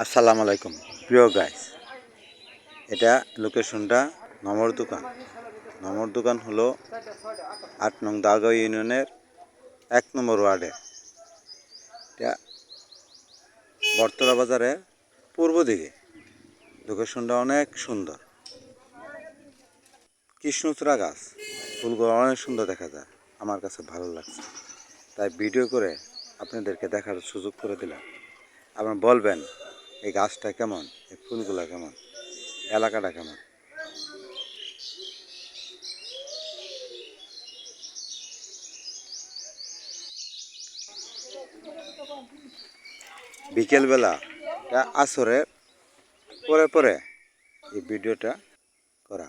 আসসালামু আলাইকুম। প্রিয় গাইস এটা লোকেশনটা নমর দোকান। নমর দোকান হলো আট নং দাগাঁও ইউনিয়নের এক নম্বর ওয়ার্ডে। এটা বর্তলা বাজারের পূর্ব দিকে। লোকেশনটা অনেক সুন্দর। কৃষ্ণচূড়া গাছ। ফুলগুলো অনেক সুন্দর দেখা যায়। আমার কাছে ভালো লাগছে। তাই ভিডিও করে আপনাদেরকে দেখার সুযোগ করে দিলাম। আপনার বলবেন এই গাছটা কেমন? এই ফুলগুলো কেমন? এলাকাটা কেমন? বিকেলবেলা আসরে, পরে পরে এই ভিডিওটা করা।